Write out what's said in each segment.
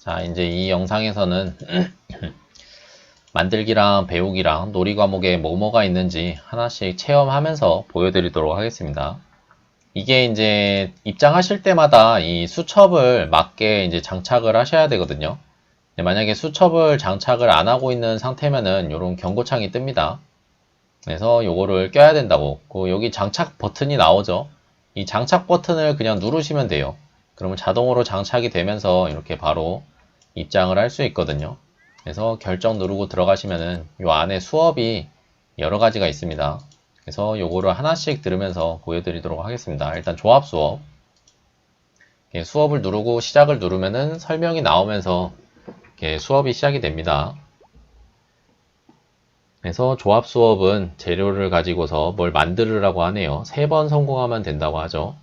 자, 이제 이 영상에서는 만들기랑 배우기랑 놀이 과목에 뭐뭐가 있는지 하나씩 체험하면서 보여드리도록 하겠습니다. 이게 이제 입장하실 때마다 이 수첩을 맞게 이제 장착을 하셔야 되거든요. 만약에 수첩을 장착을 안 하고 있는 상태면은 이런 경고창이 뜹니다. 그래서 요거를 껴야 된다고. 그 여기 장착 버튼이 나오죠. 이 장착 버튼을 그냥 누르시면 돼요. 그러면 자동으로 장착이 되면서 이렇게 바로 입장을 할 수 있거든요. 그래서 결정 누르고 들어가시면은 요 안에 수업이 여러 가지가 있습니다. 그래서 요거를 하나씩 들으면서 보여드리도록 하겠습니다. 일단 조합 수업. 수업을 누르고 시작을 누르면은 설명이 나오면서 수업이 시작이 됩니다. 그래서 조합 수업은 재료를 가지고서 뭘 만들으라고 하네요. 세 번 성공하면 된다고 하죠.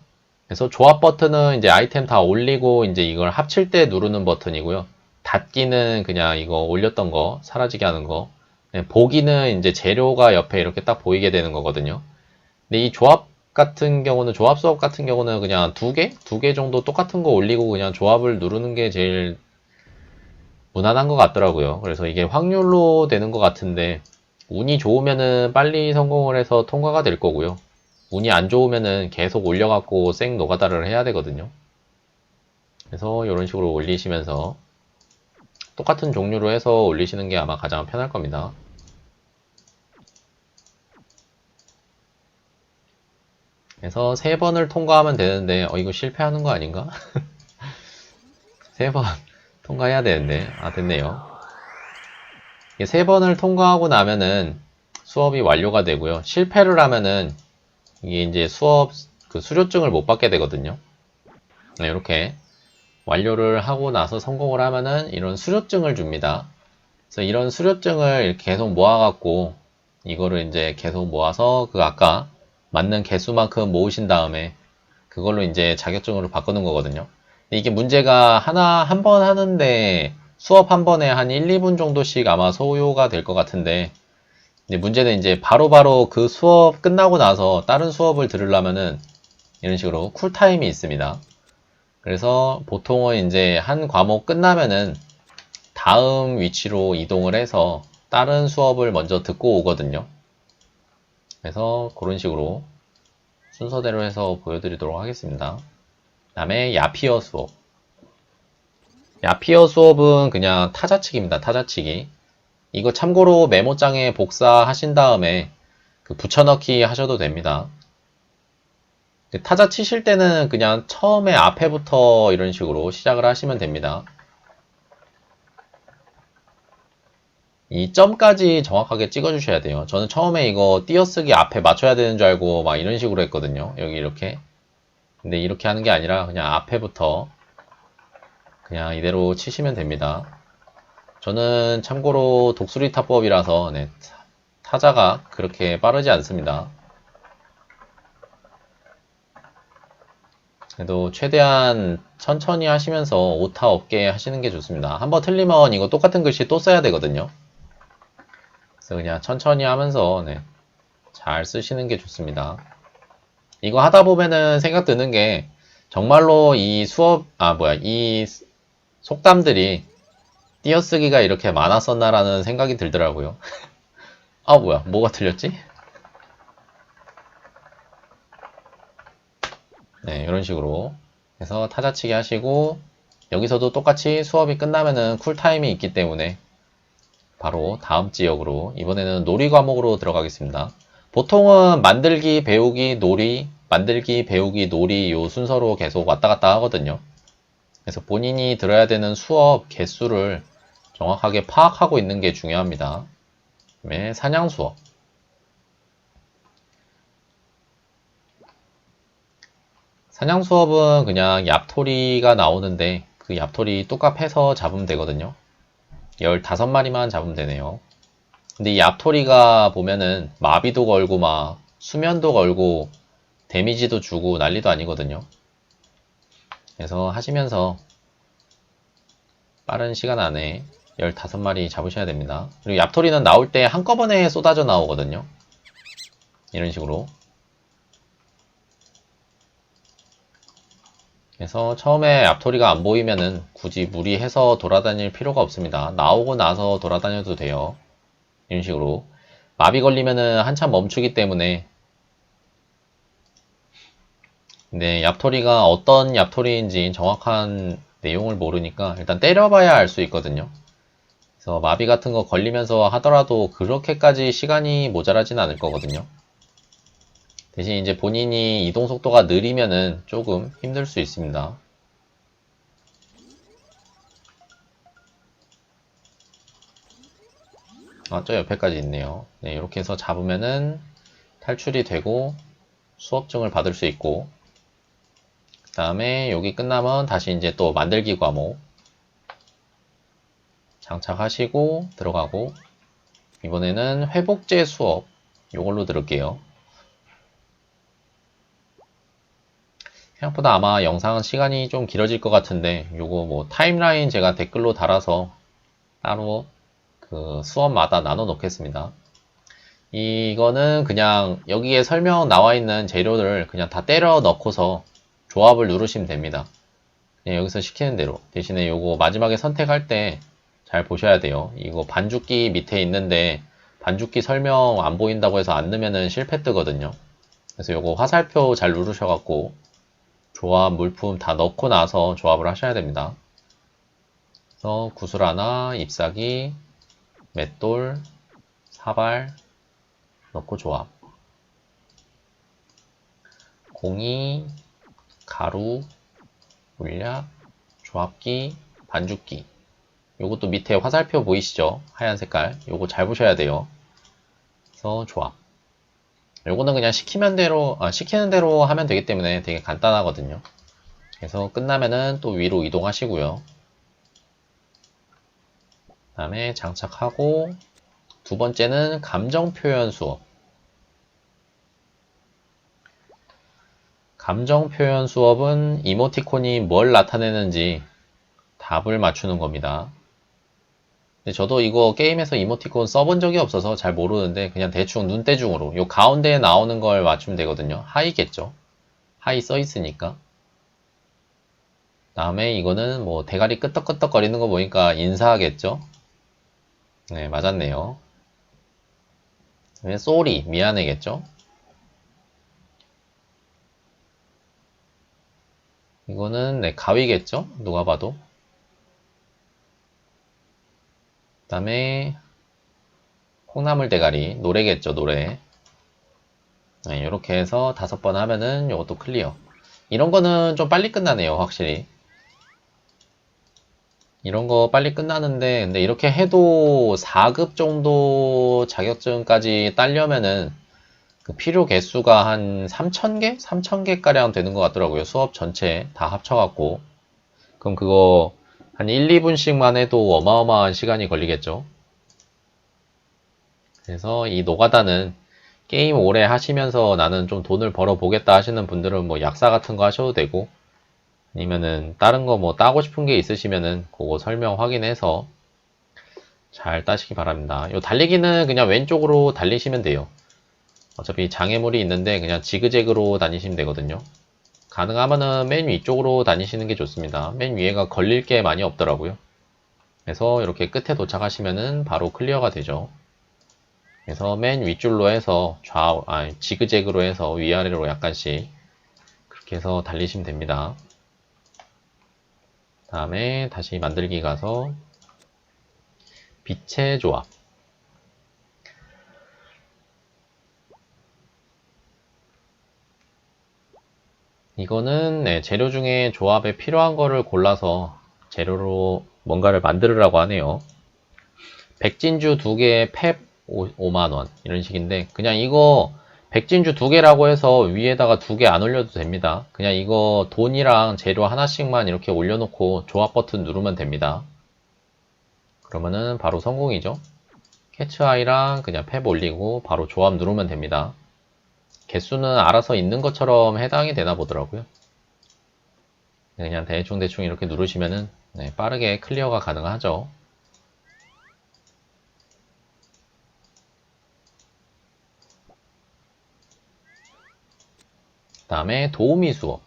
그래서 조합 버튼은 이제 아이템 다 올리고 이제 이걸 합칠 때 누르는 버튼이고요. 닫기는 그냥 이거 올렸던 거 사라지게 하는 거. 네, 보기는 이제 재료가 옆에 이렇게 딱 보이게 되는 거거든요. 근데 이 조합 같은 경우는 조합 수업 같은 경우는 그냥 두 개? 두 개 정도 똑같은 거 올리고 그냥 조합을 누르는 게 제일 무난한 것 같더라고요. 그래서 이게 확률로 되는 것 같은데 운이 좋으면은 빨리 성공을 해서 통과가 될 거고요. 운이 안 좋으면은 계속 올려갖고 생 노가다를 해야 되거든요. 그래서 이런 식으로 올리시면서 똑같은 종류로 해서 올리시는 게 아마 가장 편할 겁니다. 그래서 세 번을 통과하면 되는데, 어, 이거 실패하는 거 아닌가? 세 번 통과해야 되는데, 아, 됐네요. 세 번을 통과하고 나면은 수업이 완료가 되고요. 실패를 하면은 이게 이제 수업 그 수료증을 못 받게 되거든요. 네, 이렇게 완료를 하고 나서 성공을 하면은 이런 수료증을 줍니다. 그래서 이런 수료증을 계속 모아갖고 이거를 이제 계속 모아서 그 아까 맞는 개수만큼 모으신 다음에 그걸로 이제 자격증으로 바꾸는 거거든요. 이게 문제가 하나 한 번 하는데 수업 한 번에 한 1, 2분 정도씩 아마 소요가 될 것 같은데 문제는 이제 바로바로 그 수업 끝나고 나서 다른 수업을 들으려면은 이런 식으로 쿨타임이 있습니다. 그래서 보통은 이제 한 과목 끝나면은 다음 위치로 이동을 해서 다른 수업을 먼저 듣고 오거든요. 그래서 그런 식으로 순서대로 해서 보여드리도록 하겠습니다. 그 다음에 야피어 수업. 야피어 수업은 그냥 타자치기입니다. 타자치기. 이거 참고로 메모장에 복사하신 다음에 그 붙여넣기 하셔도 됩니다. 그 타자 치실 때는 그냥 처음에 앞에부터 이런 식으로 시작을 하시면 됩니다. 이 점까지 정확하게 찍어주셔야 돼요. 저는 처음에 이거 띄어쓰기 앞에 맞춰야 되는 줄 알고 막 이런 식으로 했거든요. 여기 이렇게. 근데 이렇게 하는 게 아니라 그냥 앞에부터 그냥 이대로 치시면 됩니다. 저는 참고로 독수리 타법이라서 네, 타자가 그렇게 빠르지 않습니다. 그래도 최대한 천천히 하시면서 오타 없게 하시는 게 좋습니다. 한번 틀리면 이거 똑같은 글씨 또 써야 되거든요. 그래서 그냥 천천히 하면서 네, 잘 쓰시는 게 좋습니다. 이거 하다 보면은 생각 드는 게 정말로 이 수업 아 뭐야 이 속담들이 띄어쓰기가 이렇게 많았었나라는 생각이 들더라고요. 아 뭐야 뭐가 틀렸지? 네 이런 식으로 해서 타자치기 하시고 여기서도 똑같이 수업이 끝나면은 쿨타임이 있기 때문에 바로 다음 지역으로 이번에는 놀이 과목으로 들어가겠습니다. 보통은 만들기, 배우기, 놀이, 만들기, 배우기, 놀이 요 순서로 계속 왔다 갔다 하거든요. 그래서 본인이 들어야 되는 수업 개수를 정확하게 파악하고 있는 게 중요합니다. 그다음에 사냥 수업. 사냥 수업은 그냥 얍토리가 나오는데 그 얍토리 패서 잡으면 되거든요. 15마리만 잡으면 되네요. 근데 이 얍토리가 보면은 마비도 걸고 막 수면도 걸고 데미지도 주고 난리도 아니거든요. 그래서 하시면서 빠른 시간 안에 15마리 잡으셔야 됩니다. 그리고 얍토리는 나올 때 한꺼번에 쏟아져 나오거든요. 이런 식으로. 그래서 처음에 앞토리가 안 보이면은 굳이 무리해서 돌아다닐 필요가 없습니다. 나오고 나서 돌아다녀도 돼요. 이런 식으로. 마비 걸리면은 한참 멈추기 때문에 네, 얍토리가 어떤 얍토리인지 정확한 내용을 모르니까 일단 때려봐야 알 수 있거든요. 그래서 마비 같은 거 걸리면서 하더라도 그렇게까지 시간이 모자라진 않을 거거든요. 대신 이제 본인이 이동 속도가 느리면은 조금 힘들 수 있습니다. 아, 저 옆에까지 있네요. 네, 이렇게 해서 잡으면은 탈출이 되고 수업증을 받을 수 있고 그 다음에 여기 끝나면 다시 이제 또 만들기 과목 장착하시고 들어가고 이번에는 회복제 수업 요걸로 들을게요. 생각보다 아마 영상은 시간이 좀 길어질 것 같은데 요거 뭐 타임라인 제가 댓글로 달아서 따로 그 수업마다 나눠 놓겠습니다. 이거는 그냥 여기에 설명 나와 있는 재료를 그냥 다 때려 넣고서 조합을 누르시면 됩니다. 그냥 여기서 시키는 대로. 대신에 요거 마지막에 선택할 때 잘 보셔야 돼요. 이거 반죽기 밑에 있는데 반죽기 설명 안 보인다고 해서 안 넣으면 실패 뜨거든요. 그래서 요거 화살표 잘 누르셔갖고 조합 물품 다 넣고 나서 조합을 하셔야 됩니다. 그래서 구슬 하나, 잎사귀, 맷돌, 사발 넣고 조합. 공이, 가루, 물약, 조합기, 반죽기. 요것도 밑에 화살표 보이시죠? 하얀 색깔. 요거 잘 보셔야 돼요. 그래서 조합. 요거는 그냥 시키면 대로, 아, 시키는 대로 하면 되기 때문에 되게 간단하거든요. 그래서 끝나면은 또 위로 이동하시고요. 그 다음에 장착하고 두 번째는 감정 표현 수업. 감정 표현 수업은 이모티콘이 뭘 나타내는지 답을 맞추는 겁니다. 저도 이거 게임에서 이모티콘 써본 적이 없어서 잘 모르는데 그냥 대충 눈대중으로 요 가운데에 나오는 걸 맞추면 되거든요. 하이겠죠. 하이 써 있으니까. 다음에 이거는 뭐 대가리 끄덕끄덕 거리는 거 보니까 인사하겠죠. 네, 맞았네요. 쏘리, 미안해겠죠. 이거는 네, 가위겠죠? 누가 봐도. 그 다음에 콩나물 대가리, 노래겠죠, 노래. 네, 이렇게 해서 다섯 번 하면은 이것도 클리어. 이런 거는 좀 빨리 끝나네요, 확실히. 이런 거 빨리 끝나는데, 근데 이렇게 해도 4급 정도 자격증까지 따려면은 그 필요 개수가 한 3,000개? 3,000개 가량 되는 것 같더라고요. 수업 전체 다 합쳐갖고. 그럼 그거 한 1, 2분씩만 해도 어마어마한 시간이 걸리겠죠. 그래서 이 노가다는 게임 오래 하시면서 나는 좀 돈을 벌어 보겠다 하시는 분들은 뭐 약사 같은 거 하셔도 되고 아니면은 다른 거 뭐 따고 싶은 게 있으시면은 그거 설명 확인해서 잘 따시기 바랍니다. 요 달리기는 그냥 왼쪽으로 달리시면 돼요. 어차피 장애물이 있는데 그냥 지그재그로 다니시면 되거든요. 가능하면은 맨 위쪽으로 다니시는 게 좋습니다. 맨 위에가 걸릴 게 많이 없더라고요. 그래서 이렇게 끝에 도착하시면은 바로 클리어가 되죠. 그래서 맨 윗줄로 해서 좌우, 아, 지그재그로 해서 위아래로 약간씩 그렇게 해서 달리시면 됩니다. 다음에 다시 만들기 가서 빛의 조합. 이거는 네, 재료 중에 조합에 필요한 거를 골라서 재료로 뭔가를 만들으라고 하네요. 백진주 두 개에 펩 5만원 이런 식인데 그냥 이거 백진주 두 개라고 해서 위에다가 두 개 안 올려도 됩니다. 그냥 이거 돈이랑 재료 하나씩만 이렇게 올려놓고 조합 버튼 누르면 됩니다. 그러면은 바로 성공이죠. 캐츠아이랑 그냥 펩 올리고 바로 조합 누르면 됩니다. 개수는 알아서 있는 것처럼 해당이 되나 보더라고요. 그냥 대충대충 이렇게 누르시면은 네, 빠르게 클리어가 가능하죠. 다음에 도우미 수업.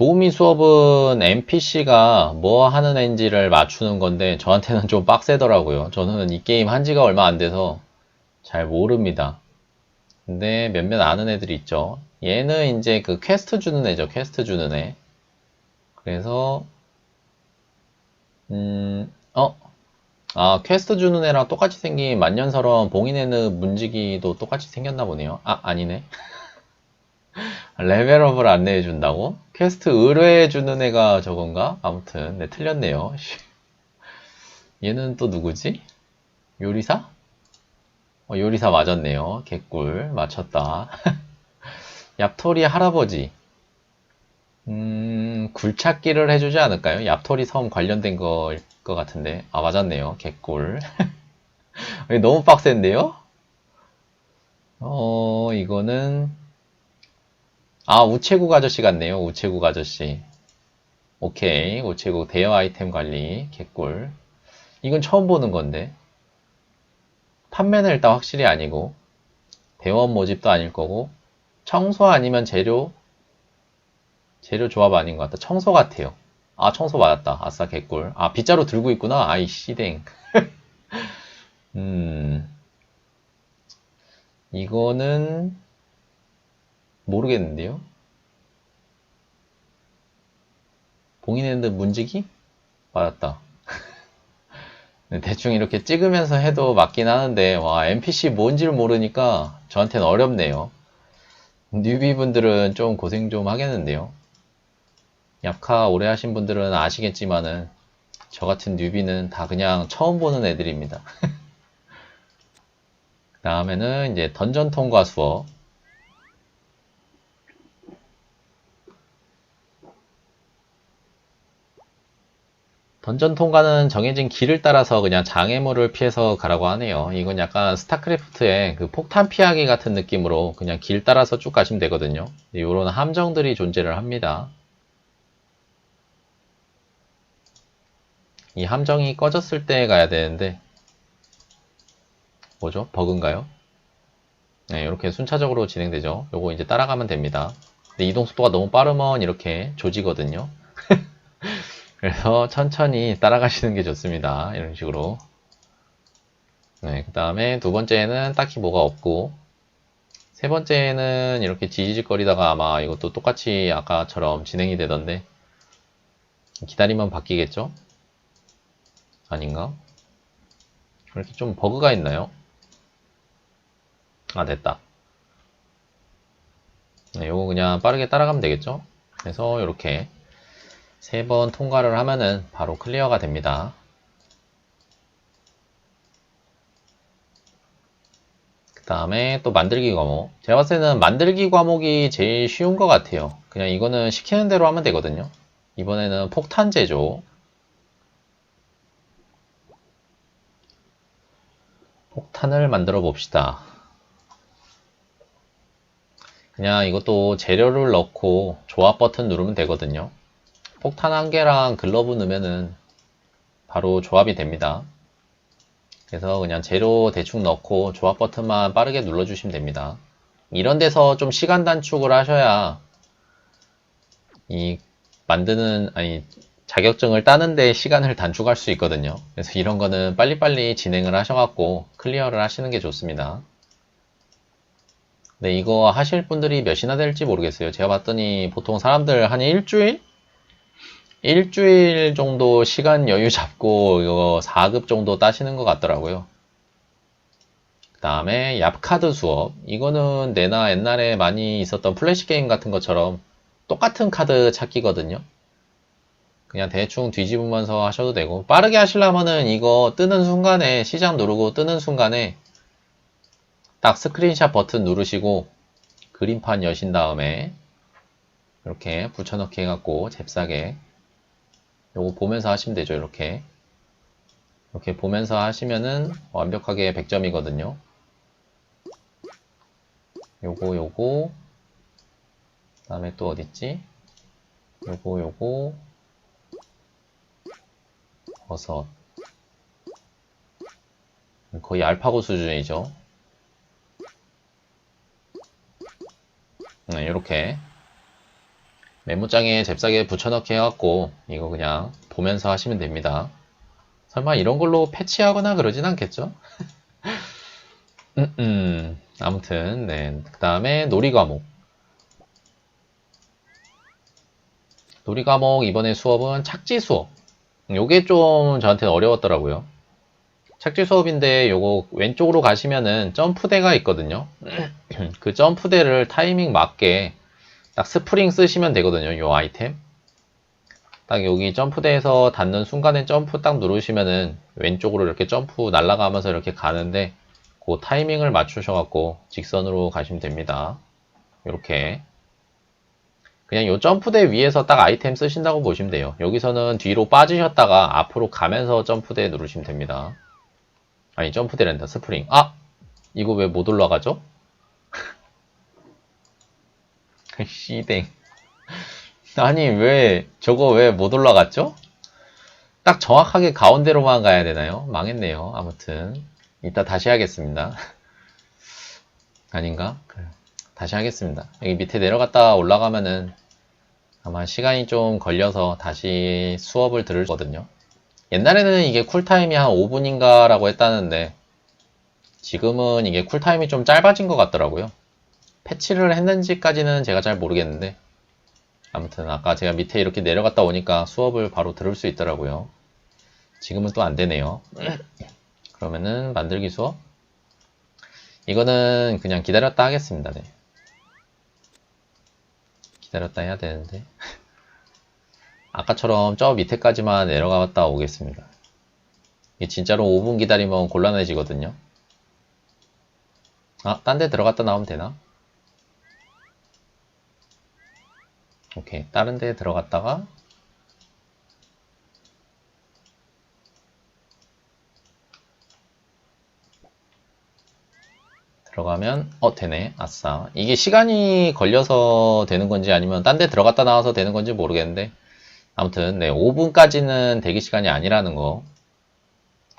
도우미 수업은 NPC가 뭐 하는 애인지를 맞추는 건데 저한테는 좀 빡세더라고요. 저는 이 게임 한 지가 얼마 안 돼서 잘 모릅니다. 근데 몇몇 아는 애들이 있죠. 얘는 이제 그 퀘스트 주는 애죠. 퀘스트 주는 애. 그래서 음, 어? 아, 퀘스트 주는 애랑 똑같이 생긴 만년설원 봉인에는 문지기도 똑같이 생겼나 보네요. 아, 아니네. 레벨업을 안내해 준다고? 퀘스트 의뢰해 주는 애가 저건가? 아무튼, 네, 틀렸네요. 씨. 얘는 또 누구지? 요리사? 어, 요리사 맞았네요. 개꿀. 맞췄다. 얍토리 할아버지. 음, 굴찾기를 해주지 않을까요? 얍토리 섬 관련된 거일 것 같은데. 아, 맞았네요. 개꿀. 너무 빡센데요? 어, 이거는, 아, 우체국 아저씨 같네요. 우체국 아저씨. 오케이. 우체국 대여 아이템 관리. 개꿀. 이건 처음 보는 건데. 판매는 일단 확실히 아니고, 대원 모집도 아닐 거고, 청소 아니면 재료, 재료 조합 아닌 것 같다. 청소 같아요. 아, 청소 맞았다. 아싸, 개꿀. 아, 빗자루 들고 있구나. 아이, 씨댕. 음. 이거는, 모르겠는데요? 봉인핸드 문지기? 맞았다. 네, 대충 이렇게 찍으면서 해도 맞긴 하는데, 와, NPC 뭔지를 모르니까 저한테는 어렵네요. 뉴비분들은 좀 고생 좀 하겠는데요. 얍카 오래 하신 분들은 아시겠지만은, 저 같은 뉴비는 다 그냥 처음 보는 애들입니다. 그 다음에는 이제 던전 통과 수업. 던전 통과는 정해진 길을 따라서 그냥 장애물을 피해서 가라고 하네요. 이건 약간 스타크래프트의 그 폭탄 피하기 같은 느낌으로 그냥 길 따라서 쭉 가시면 되거든요. 이런 함정들이 존재를 합니다. 이 함정이 꺼졌을 때 가야 되는데 뭐죠? 버그인가요? 네, 이렇게 순차적으로 진행되죠. 요거 이제 따라가면 됩니다. 근데 이동 속도가 너무 빠르면 이렇게 조지거든요. 그래서 천천히 따라가시는 게 좋습니다. 이런 식으로. 네, 그 다음에 두 번째는 딱히 뭐가 없고, 세 번째는 이렇게 지지직거리다가 아마 이것도 똑같이 아까처럼 진행이 되던데, 기다리면 바뀌겠죠? 아닌가? 이렇게 좀 버그가 있나요? 아, 됐다. 네, 요거 그냥 빠르게 따라가면 되겠죠? 그래서 이렇게 세 번 통과를 하면은 바로 클리어가 됩니다. 그 다음에 또 만들기 과목. 제가 봤을 때는 만들기 과목이 제일 쉬운 것 같아요. 그냥 이거는 시키는 대로 하면 되거든요. 이번에는 폭탄 제조. 폭탄을 만들어 봅시다. 그냥 이것도 재료를 넣고 조합 버튼 누르면 되거든요. 폭탄 한 개랑 글러브 넣으면은 바로 조합이 됩니다. 그래서 그냥 재료 대충 넣고 조합 버튼만 빠르게 눌러주시면 됩니다. 이런 데서 좀 시간 단축을 하셔야 이 만드는 아니 자격증을 따는데 시간을 단축할 수 있거든요. 그래서 이런 거는 빨리빨리 진행을 하셔갖고 클리어를 하시는 게 좋습니다. 네, 이거 하실 분들이 몇이나 될지 모르겠어요. 제가 봤더니 보통 사람들 한 일주일? 일주일 정도 시간 여유 잡고 이거 4급 정도 따시는 것 같더라고요. 그 다음에 얍카드 수업. 이거는 내나 옛날에 많이 있었던 플래시 게임 같은 것처럼 똑같은 카드 찾기거든요. 그냥 대충 뒤집으면서 하셔도 되고 빠르게 하시려면은 이거 뜨는 순간에 시작 누르고 뜨는 순간에 딱 스크린샷 버튼 누르시고 그림판 여신 다음에 이렇게 붙여넣기 해갖고 잽싸게 요거 보면서 하시면 되죠 이렇게. 이렇게 보면서 하시면은 완벽하게 100점이거든요. 요거 요거. 그 다음에 또 어딨지? 요거 요거. 버섯. 거의 알파고 수준이죠. 네, 이렇게 메모장에 잽싸게 붙여넣기 해갖고 이거 그냥 보면서 하시면 됩니다. 설마 이런 걸로 패치하거나 그러진 않겠죠? 음, 음. 아무튼 네. 그 다음에 놀이 과목. 놀이 과목 이번에 수업은 착지 수업. 요게 좀 저한테 어려웠더라고요. 착지 수업인데 요거 왼쪽으로 가시면은 점프대가 있거든요. 그 점프대를 타이밍 맞게 딱 스프링 쓰시면 되거든요. 요 아이템. 딱 여기 점프대에서 닿는 순간에 점프 딱 누르시면은 왼쪽으로 이렇게 점프 날아가면서 이렇게 가는데 그 타이밍을 맞추셔갖고 직선으로 가시면 됩니다. 이렇게 그냥 요 점프대 위에서 딱 아이템 쓰신다고 보시면 돼요. 여기서는 뒤로 빠지셨다가 앞으로 가면서 점프대 누르시면 됩니다. 아니 점프대란다 스프링. 아 이거 왜 못 올라가죠? 씨댕. 아니 왜 저거 왜 못 올라갔죠? 딱 정확하게 가운데로만 가야 되나요? 망했네요. 아무튼 이따 다시 하겠습니다. 아닌가? 그래. 다시 하겠습니다. 여기 밑에 내려갔다 올라가면은 아마 시간이 좀 걸려서 다시 수업을 들을 거거든요. 옛날에는 이게 쿨타임이 한 5분인가 라고 했다는데 지금은 이게 쿨타임이 좀 짧아진 것 같더라고요. 패치를 했는지까지는 제가 잘 모르겠는데 아무튼 아까 제가 밑에 이렇게 내려갔다 오니까 수업을 바로 들을 수 있더라고요. 지금은 또 안 되네요. 그러면은 만들기 수업 이거는 그냥 기다렸다 하겠습니다. 네. 기다렸다 해야 되는데 아까처럼 저 밑에까지만 내려갔다 오겠습니다. 이게 진짜로 5분 기다리면 곤란해지거든요. 아, 딴 데 들어갔다 나오면 되나? 오케이. 다른 데 들어갔다가 들어가면 어 되네 아싸 이게 시간이 걸려서 되는 건지 아니면 딴 데 들어갔다 나와서 되는 건지 모르겠는데 아무튼 네 5분까지는 대기 시간이 아니라는 거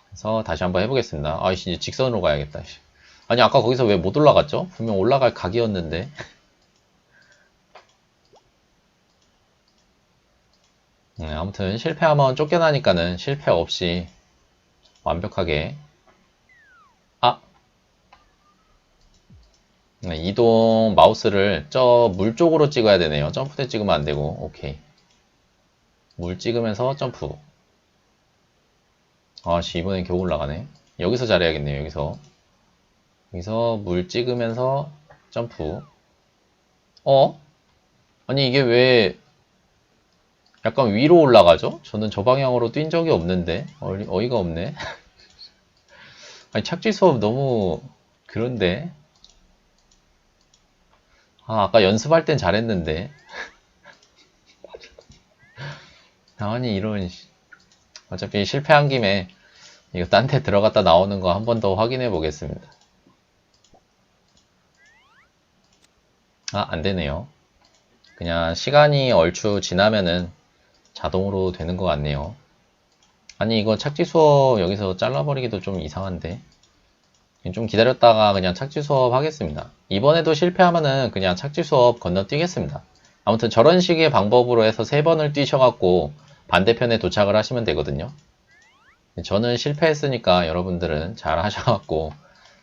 그래서 다시 한번 해보겠습니다 아이씨 이제 직선으로 가야겠다 씨. 아니 아까 거기서 왜 못 올라갔죠? 분명 올라갈 각이었는데 네, 아무튼 실패하면 쫓겨나니까는 실패 없이 완벽하게 아 네, 이동 마우스를 저 물 쪽으로 찍어야 되네요. 점프대 찍으면 안 되고, 오케이. 물 찍으면서 점프. 아씨, 이번엔 겨우 올라가네. 여기서 잘해야겠네요, 여기서. 여기서 물 찍으면서 점프. 어? 아니, 이게 왜 약간 위로 올라가죠? 저는 저 방향으로 뛴 적이 없는데. 어이, 어이 가 없네. 아니, 착지 수업 너무 그런데. 아, 아까 연습할 땐 잘했는데. 당연히 이런, 씨. 어차피 실패한 김에 이거 딴 데 들어갔다 나오는 거 한 번 더 확인해 보겠습니다. 아, 안 되네요. 그냥 시간이 얼추 지나면은 자동으로 되는 것 같네요. 아니, 이거 착지 수업 여기서 잘라버리기도 좀 이상한데. 좀 기다렸다가 그냥 착지 수업 하겠습니다. 이번에도 실패하면은 그냥 착지 수업 건너뛰겠습니다. 아무튼 저런 식의 방법으로 해서 세 번을 뛰셔갖고 반대편에 도착을 하시면 되거든요. 저는 실패했으니까 여러분들은 잘 하셔갖고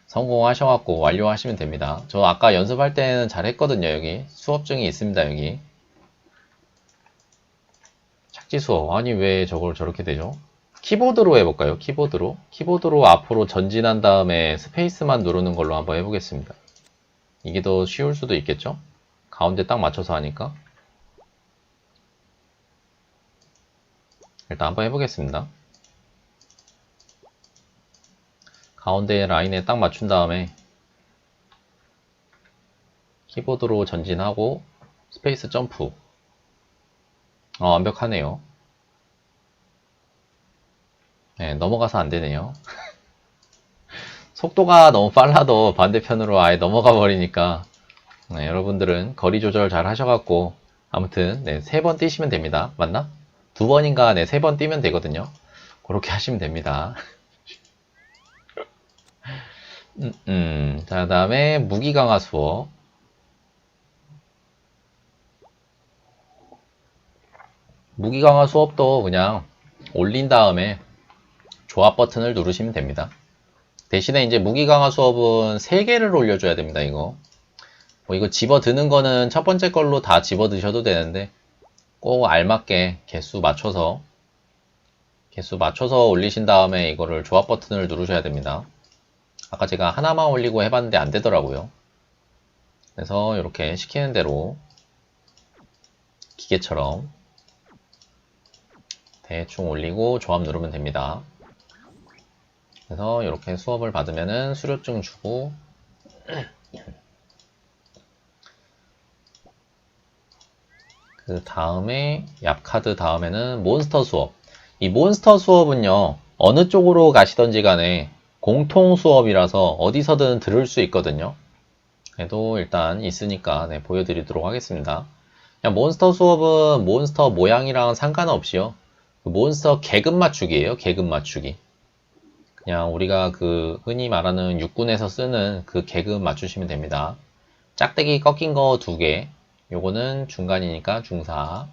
성공하셔갖고 완료하시면 됩니다. 저 아까 연습할 때는 잘했거든요. 여기 수업증이 있습니다. 여기 착지 수업 아니 왜 저걸 저렇게 되죠? 키보드로 해볼까요? 키보드로. 키보드로 앞으로 전진한 다음에 스페이스만 누르는 걸로 한번 해보겠습니다. 이게 더 쉬울 수도 있겠죠? 가운데 딱 맞춰서 하니까. 일단 한번 해보겠습니다. 가운데 라인에 딱 맞춘 다음에 키보드로 전진하고 스페이스 점프. 어, 완벽하네요. 네, 넘어가서 안 되네요. 속도가 너무 빨라도 반대편으로 아예 넘어가 버리니까 네, 여러분들은 거리 조절 잘 하셔갖고 아무튼 네, 세 번 뛰시면 됩니다. 맞나? 두 번인가 네, 세 번 뛰면 되거든요. 그렇게 하시면 됩니다. 음, 음. 자, 다음에 무기 강화 수업. 무기 강화 수업도 그냥 올린 다음에 조합 버튼을 누르시면 됩니다. 대신에 이제 무기 강화 수업은 3개를 올려줘야 됩니다, 이거. 뭐 이거 집어 드는 거는 첫 번째 걸로 다 집어 드셔도 되는데 꼭 알맞게 개수 맞춰서 개수 맞춰서 올리신 다음에 이거를 조합 버튼을 누르셔야 됩니다. 아까 제가 하나만 올리고 해봤는데 안 되더라고요. 그래서 이렇게 시키는 대로 기계처럼 대충 올리고 조합 누르면 됩니다. 그래서 이렇게 수업을 받으면은 수료증 주고 그 다음에 얍카드 다음에는 몬스터 수업. 이 몬스터 수업은요, 어느 쪽으로 가시던지 간에 공통 수업이라서 어디서든 들을 수 있거든요. 그래도 일단 있으니까 네, 보여드리도록 하겠습니다. 몬스터 수업은 몬스터 모양이랑 상관없이요. 그 몬스터 계급 맞추기예요. 계급 맞추기. 그냥 우리가 그 흔히 말하는 육군에서 쓰는 그 계급 맞추시면 됩니다. 짝대기 꺾인 거 두 개. 요거는 중간이니까 중사.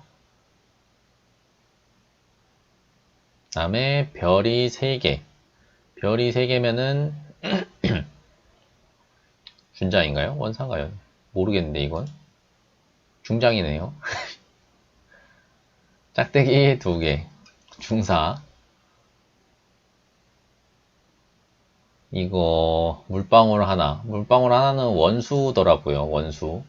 다음에 별이 세 개. 별이 세 개면은 준장인가요? 원상가요? 모르겠는데 이건 중장이네요. 짝대기 두 개. 중사. 이거 물방울 하나. 물방울 하나는 원수더라고요. 원수.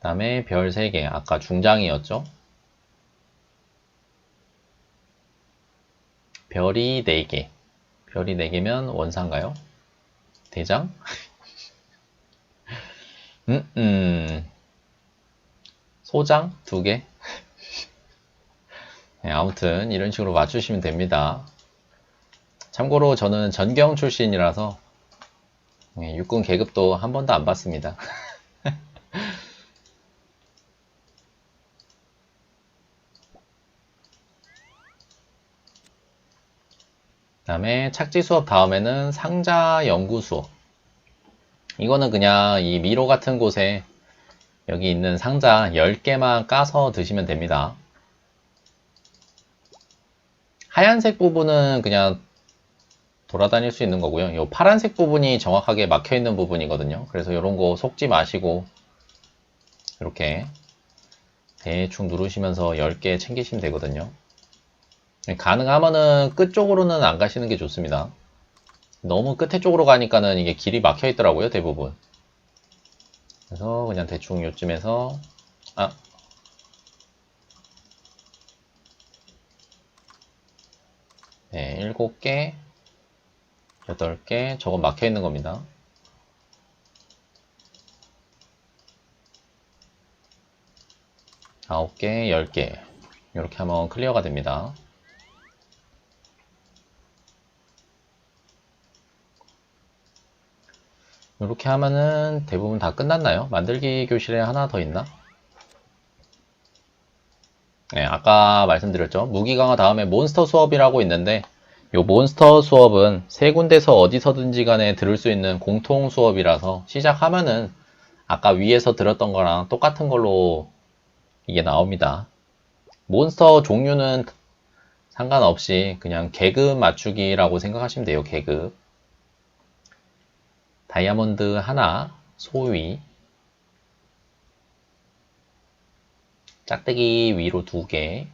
다음에 별 3개. 아까 중장이었죠? 별이 4개. 별이 4개면 원상가요? 대장? 음, 음. 소장? 2개? 네, 아무튼 이런 식으로 맞추시면 됩니다. 참고로 저는 전경 출신이라서 네, 육군 계급도 한 번도 안 봤습니다. 다음에 착지 수업 다음에는 상자 연구 수업. 이거는 그냥 이 미로 같은 곳에 여기 있는 상자 10개만 까서 드시면 됩니다. 하얀색 부분은 그냥 돌아다닐 수 있는 거고요. 이 파란색 부분이 정확하게 막혀 있는 부분이거든요. 그래서 이런 거 속지 마시고 이렇게 대충 누르시면서 10개 챙기시면 되거든요. 가능하면은 끝 쪽으로는 안 가시는 게 좋습니다. 너무 끝에 쪽으로 가니까는 이게 길이 막혀 있더라고요, 대부분. 그래서 그냥 대충 요쯤에서 아 네, 7개 8개 저건 막혀 있는 겁니다. 아홉 개, 열 개 이렇게 하면 클리어가 됩니다. 이렇게 하면은 대부분 다 끝났나요? 만들기 교실에 하나 더 있나? 네, 아까 말씀드렸죠. 무기 강화 다음에 몬스터 수업이라고 있는데 요 몬스터 수업은 세 군데서 어디서든지 간에 들을 수 있는 공통 수업이라서 시작하면은 아까 위에서 들었던 거랑 똑같은 걸로 이게 나옵니다. 몬스터 종류는 상관없이 그냥 계급 맞추기라고 생각하시면 돼요. 계급. 다이아몬드 하나, 소위, 짝대기 위로 두 개,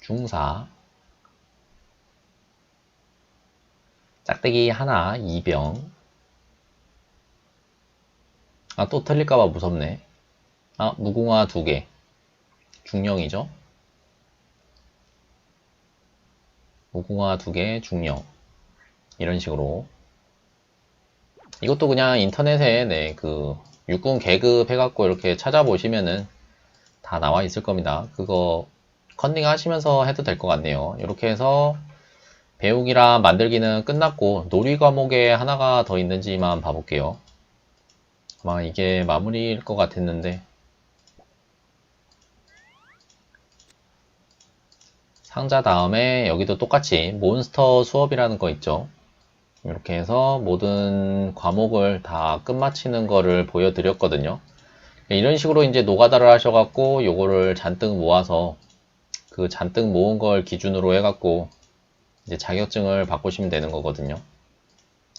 중사, 짝대기 하나, 이병. 아, 또 틀릴까봐 무섭네. 아, 무궁화 두 개. 중령이죠? 무궁화 두 개, 중령. 이런 식으로. 이것도 그냥 인터넷에, 네, 그, 육군 계급 해갖고 이렇게 찾아보시면은 다 나와 있을 겁니다. 그거 컨닝 하시면서 해도 될 것 같네요. 이렇게 해서 배우기랑 만들기는 끝났고 놀이 과목에 하나가 더 있는지만 봐볼게요. 아마 이게 마무리일 것 같았는데 상자 다음에 여기도 똑같이 몬스터 수업이라는 거 있죠. 이렇게 해서 모든 과목을 다 끝마치는 거를 보여드렸거든요. 네, 이런 식으로 이제 노가다를 하셔갖고 요거를 잔뜩 모아서 그 잔뜩 모은 걸 기준으로 해갖고 이제 자격증을 바꾸시면 되는 거거든요.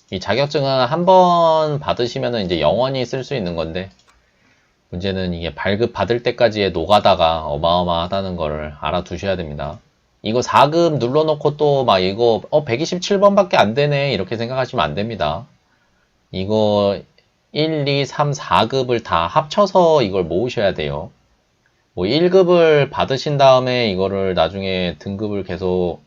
이 자격증은 한 번 받으시면은 이제 영원히 쓸 수 있는 건데 문제는 이게 발급 받을 때까지의 노가다가 어마어마하다는 걸 알아두셔야 됩니다. 이거 4급 눌러놓고 또 막 이거 어 127번밖에 안 되네 이렇게 생각하시면 안 됩니다. 이거 1, 2, 3, 4급을 다 합쳐서 이걸 모으셔야 돼요. 뭐 1급을 받으신 다음에 이거를 나중에 등급을 계속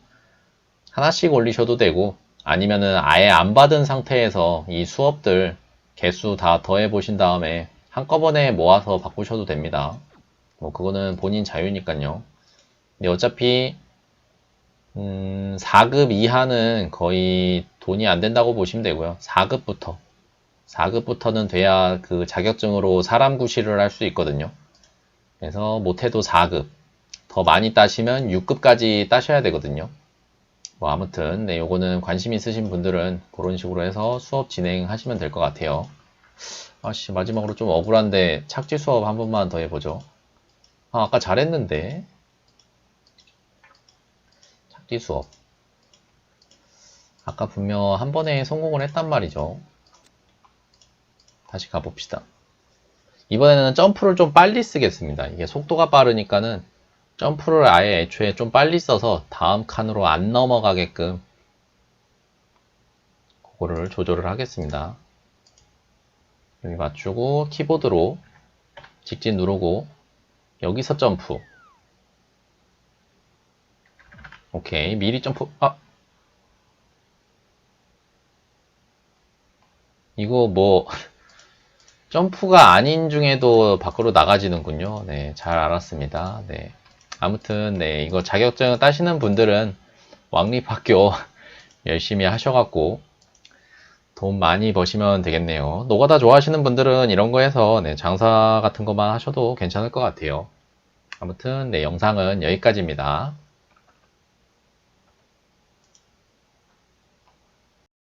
하나씩 올리셔도 되고 아니면은 아예 안 받은 상태에서 이 수업들 개수 다 더해 보신 다음에 한꺼번에 모아서 바꾸셔도 됩니다. 뭐 그거는 본인 자유니까요. 근데 어차피 음, 4급 이하는 거의 돈이 안 된다고 보시면 되고요. 4급부터 4급부터는 돼야 그 자격증으로 사람 구실을 할 수 있거든요. 그래서 못해도 4급 더 많이 따시면 6급까지 따셔야 되거든요. 뭐 아무튼 네 요거는 관심 있으신 분들은 그런 식으로 해서 수업 진행하시면 될 것 같아요. 아씨 마지막으로 좀 억울한데 착지 수업 한 번만 더 해보죠. 아 아까 잘했는데 착지 수업 아까 분명 한 번에 성공을 했단 말이죠. 다시 가봅시다. 이번에는 점프를 좀 빨리 쓰겠습니다. 이게 속도가 빠르니까는 점프를 아예 애초에 좀 빨리 써서 다음 칸으로 안 넘어가게끔 그거를 조절을 하겠습니다. 여기 맞추고 키보드로 직진 누르고 여기서 점프 오케이 미리 점프 아 이거 뭐 점프가 아닌 중에도 밖으로 나가지는군요. 네, 잘 알았습니다. 네. 아무튼, 네, 이거 자격증 따시는 분들은 왕립학교 열심히 하셔갖고 돈 많이 버시면 되겠네요. 노가다 좋아하시는 분들은 이런 거 해서 네, 장사 같은 것만 하셔도 괜찮을 것 같아요. 아무튼, 네, 영상은 여기까지입니다.